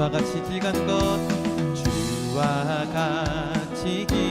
주와 같이 길 가는 것. 주와 같이 길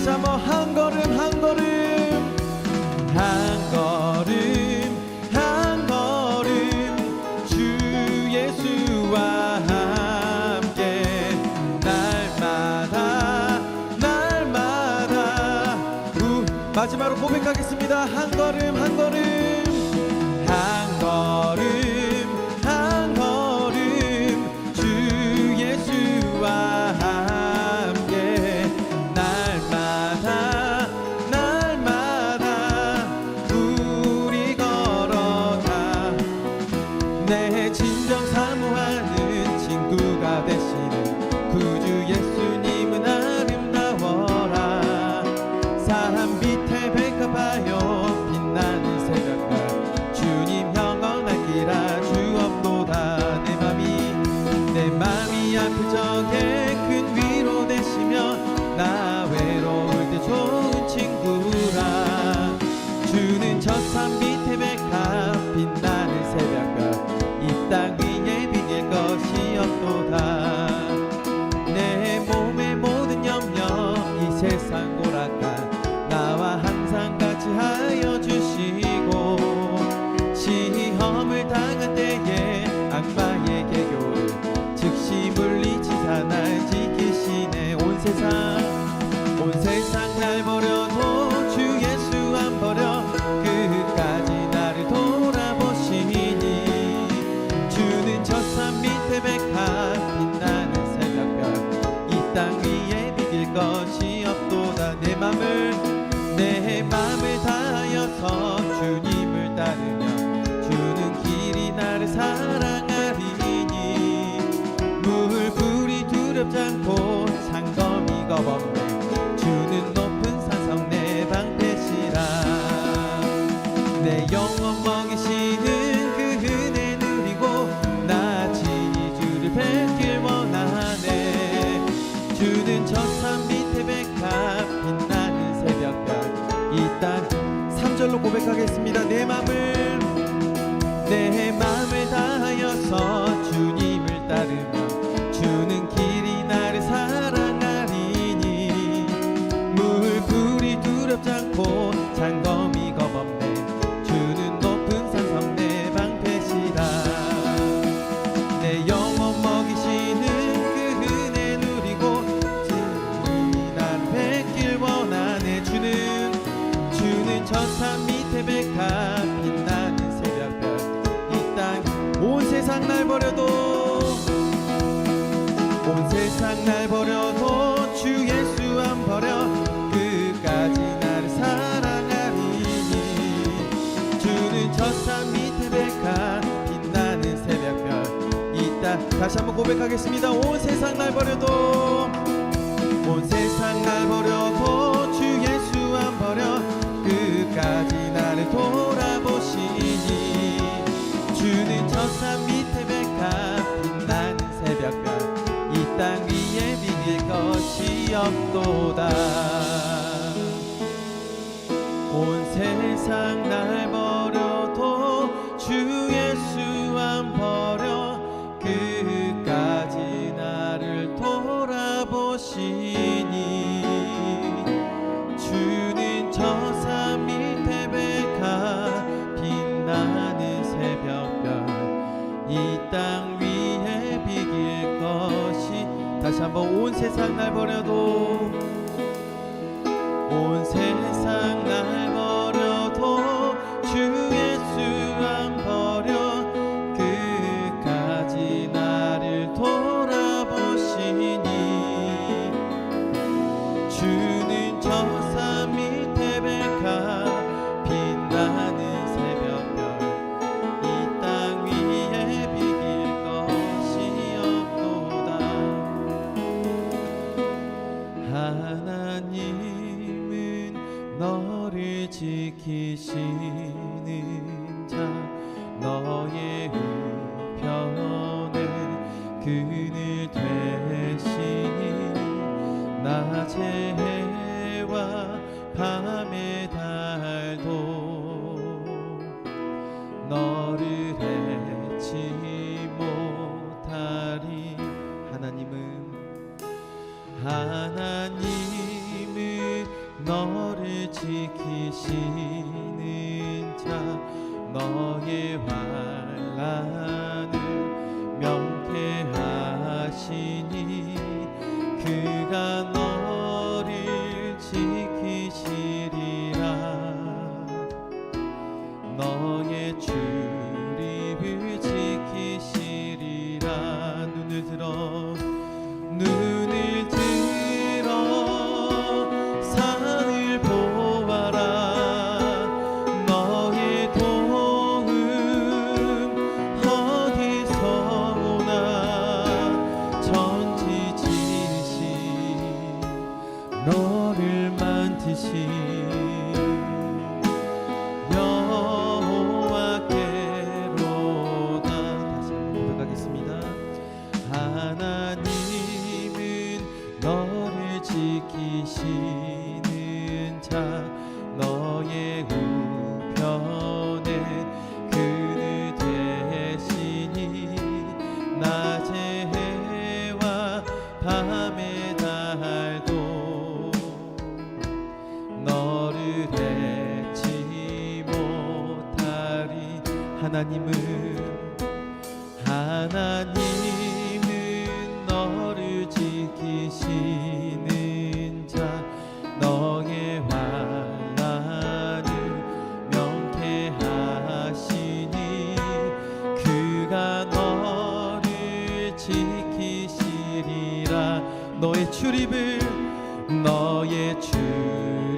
가자 뭐 한 걸음 한 걸음 한 걸음 한 걸음 주 예수와 함께 날마다 날마다. 우 마지막으로 고백하겠습니다. 한 걸음 사랑하리니 물불이 두렵지 않고 상검이가 없네. 주는 높은 산성 내 방패시라. 내 영원 먹이시는 그 은혜 누리고 나 진이 주를 뵙길 원하네. 주는 첫산 밑에 백합 빛나는 새벽별 이땅 3절로 고백하겠습니다. 내 맘을 내 맘. 세상 날 버려도 온 세상 날 버려도 주 예수 안 버려. 끝까지 날 사랑하리니 주는 저산 밑에 백한 빛나는 새벽별 있다. 다시 한번 고백하겠습니다. 온 세상 날 버려도 온 세상 날 버려 없도다. 온 세상 밤의 달도 너를 해치 못하리. 하나님은 하나님은 너를 지키시는 자 너의 왕 心 하나님은 하나님은 너를 지키시는 자 너의 환란을 명쾌하시니 그가 너를 지키시리라. 너의 출입을 너의 출입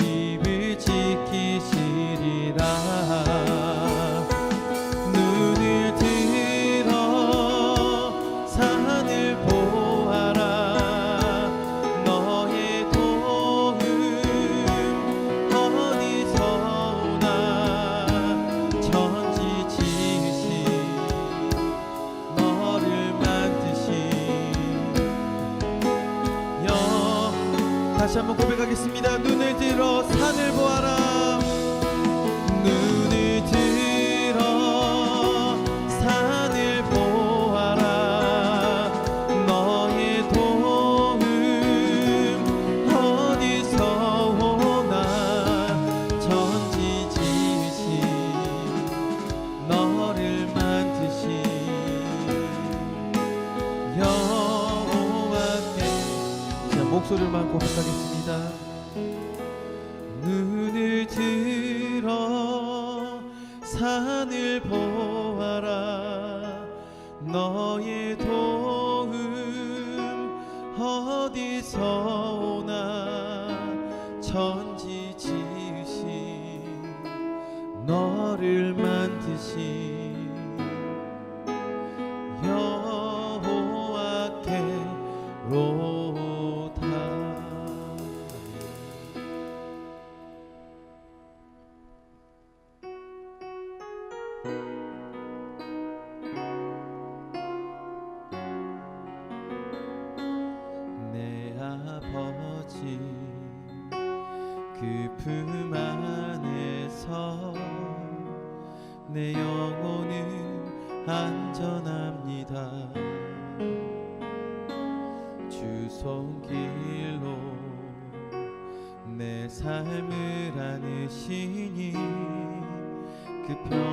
다시 한번 고백하겠습니다. 눈을 들어 산을 보아라. 목소리만 고백하겠습니다. 자신이 그 편.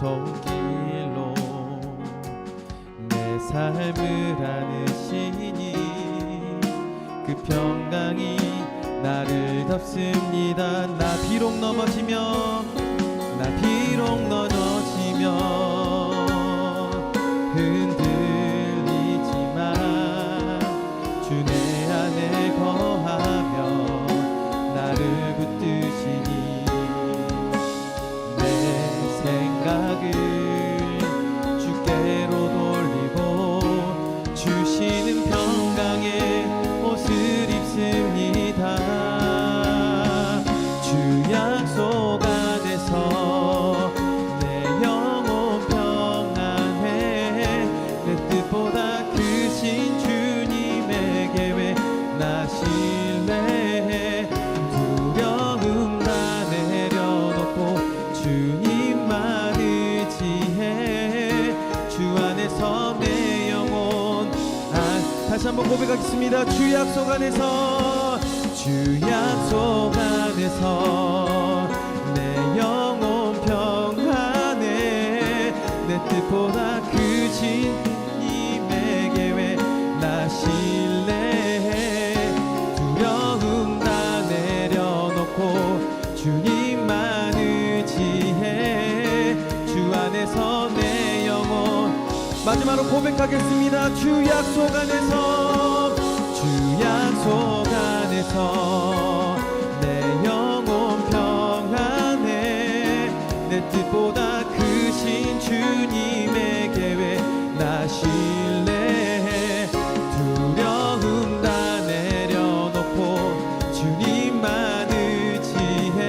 손길로 내 삶을 안으시니 그 평강이 나를 덮습니다. 나 비록 넘어지며 나 비록 넘어지며 한번 고백하겠습니다. 주 약속 안에서 주 약속 안에서 내 영혼 평안에 내 뜻보다 크신 마지막으로 고백하겠습니다. 주 약속 안에서 주 약속 안에서 내 영혼 평안해. 내 뜻보다 크신 주님의 계획 나 신뢰해 두려움 다 내려놓고 주님만 의지해.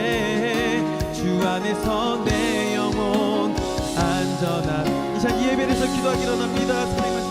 주 안에서 내 영혼 안전하게 자기 예배에서 기도하기 원합니다. 사랑하시는